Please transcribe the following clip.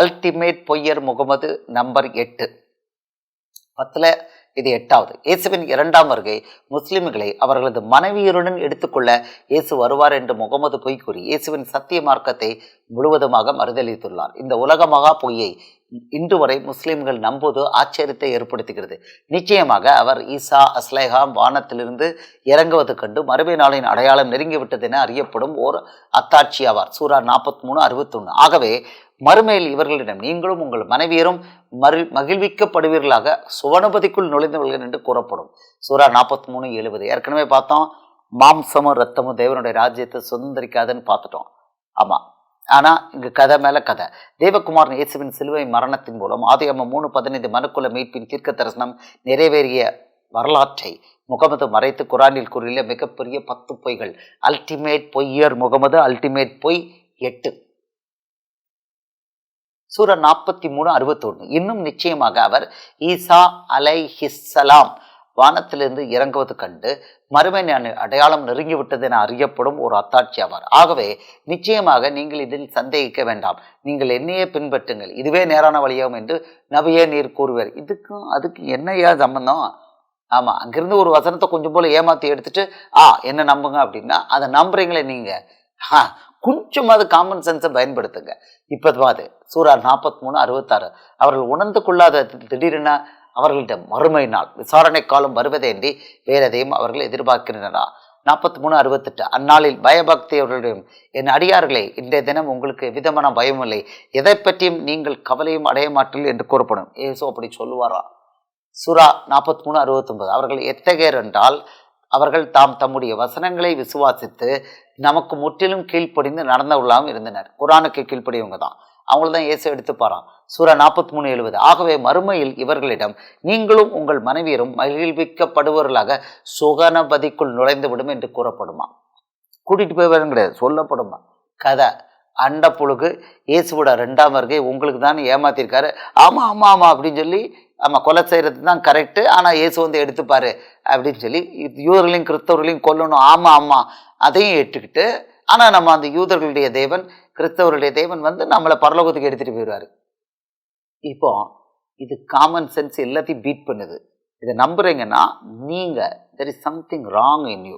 Ultimate பொய்யர் Mohammed number எட்டு. பத்தில் இது எட்டாவது. இயேசுவின் இரண்டாம் வருகை முஸ்லிம்களை அவர்களது மனைவியருடன் எடுத்துக்கொள்ள இயேசு வருவார் என்று முகமது பொய் கூறி இயேசுவின் சத்திய மார்க்கத்தை முழுவதுமாக மறுதளித்துள்ளார் இந்த உலக மகா பொய்யை இன்று வரை முஸ்லிம்கள் நம்புவது ஆச்சரியத்தை ஏற்படுத்துகிறது. நிச்சயமாக அவர் ஈசா அஸ்லேஹாம் வானத்திலிருந்து இறங்குவது கண்டு மறுபடி நாளின் அடையாளம் நெருங்கிவிட்டது என அறியப்படும் ஓர் அத்தாட்சி ஆவார். சூரா நாற்பத்தி மூணு அறுபத்தொன்று ஆகவே மறுமையில் இவர்களிடம் நீங்களும் உங்கள் மனைவியரும் மறு மகிழ்விக்கப்படுவீர்களாக சுவனபதிக்குள் நுழைந்தவர்கள் என்று கூறப்படும். சூரா நாற்பத்தி மூணு எழுபது. ஏற்கனவே பார்த்தோம் மாம்சமும் ரத்தமும் தேவனுடைய ராஜ்யத்தை சுதந்திரிக்காதுன்னு பார்த்துட்டோம். ஆமாம் ஆனால் இங்கு கதை மேலே கதை. தேவகுமாரன் இயேசுவின் சிலுவை மரணத்தின் மூலம் ஆதியம் மூணு பதினைந்து மனுக்குல மீட்பின் தீர்க்க தரிசனம் நிறைவேறிய வரலாற்றை முகமது மறைத்து குரானில் கூறிய மிகப்பெரிய பத்து பொய்கள். அல்டிமேட் பொய்யர் முகமது அல்டிமேட் பொய் எட்டு. சூர நாற்பத்தி மூணு அறுபத்தொன்று இன்னும் நிச்சயமாக அவர் ஈசா அலை ஹிஸ்ஸலாம் வானத்திலிருந்து இறங்குவது கண்டு மறுமை அடையாளம் நெருங்கிவிட்டது என அறியப்படும் ஒரு அத்தாட்சி ஆவார். ஆகவே நிச்சயமாக நீங்கள் இதில் சந்தேகிக்க வேண்டாம். நீங்கள் என்னையே பின்பற்றுங்கள். இதுவே நேரான வழியாகும் என்று நபியே நீர் கூறுவார். இதுக்கும் அதுக்கு என்னையா சம்பந்தம்? ஆமாம் அங்கிருந்து ஒரு வசனத்தை கொஞ்சம் போல் ஏமாற்றி எடுத்துட்டு ஆ என்ன நம்புங்க? அப்படின்னா அதை நம்புறீங்களே நீங்கள் கொஞ்சமாவது காமன் சென்ஸை பயன்படுத்துங்க. இப்போதுவாது சூறா நாற்பத்தி மூணு அறுபத்தாறு அவர்கள் உணர்ந்து கொள்ளாத திடீரென அவர்களிடம் மறுமை நாள் விசாரணை காலம் வருவதேன்றி வேறதையும் அவர்கள் எதிர்பார்க்கின்றனரா நாற்பத்தி மூணு அறுபத்தெட்டு அந்நாளில் பயபக்தி அவர்களிடம் என் அடியார்களே இன்றைய தினம் உங்களுக்கு எவ்விதமான பயம் இல்லை எதை பற்றியும் நீங்கள் கவலையும் அடைய மாட்டீர்கள் என்று கூறப்படும். ஏசோ அப்படி சொல்லுவாரா? சுறா நாற்பத்தி மூணு அறுபத்தொன்பது அவர்கள் எத்தகையர் என்றால் அவர்கள் தாம் தம்முடைய வசனங்களை விசுவாசித்து நமக்கு முற்றிலும் கீழ்ப்படிந்து நடந்தவர்களாகவும் இருந்தனர். குரானுக்கு கீழ்ப்படியவங்க தான் அவங்கள தான் இயேசு பாரான். சூரா நாற்பத்தி மூணு எழுபது. ஆகவே மறுமையில் இவர்களிடம் நீங்களும் உங்கள் மனைவியரும் மகிழ்விக்கப்படுபவர்களாக சுகனபதிக்குள் நுழைந்து விடும் என்று கூறப்படுமா? கூட்டிட்டு போய் கிடையாது. சொல்லப்படுமா? கதை. அண்ட புழுகு. இயேசுவோட ரெண்டாம் வருகை. உங்களுக்கு தான் ஏமாத்திருக்காரு. ஆமாம் ஆமாம் ஆமாம் அப்படின்னு சொல்லி ஆமாம் கொலை செய்கிறது தான் கரெக்டு ஆனால் இயேசு வந்து எடுத்துப்பாரு அப்படின்னு சொல்லி யூதர்களையும் கிறிஸ்தவர்களையும் கொல்லணும். ஆமாம் ஆமாம் அதையும் ஏற்றுக்கிட்டு ஆனால் நம்ம அந்த யூதர்களுடைய தேவன் கிறிஸ்தவருடைய தேவன் வந்து நம்மளை பரலோகத்துக்கு எடுத்துகிட்டு போயிடுவார். இப்போ இது காமன் சென்ஸ் எல்லாத்தையும் பீட் பண்ணுது. இதை நம்புறீங்கன்னா நீங்கள் there is something wrong in you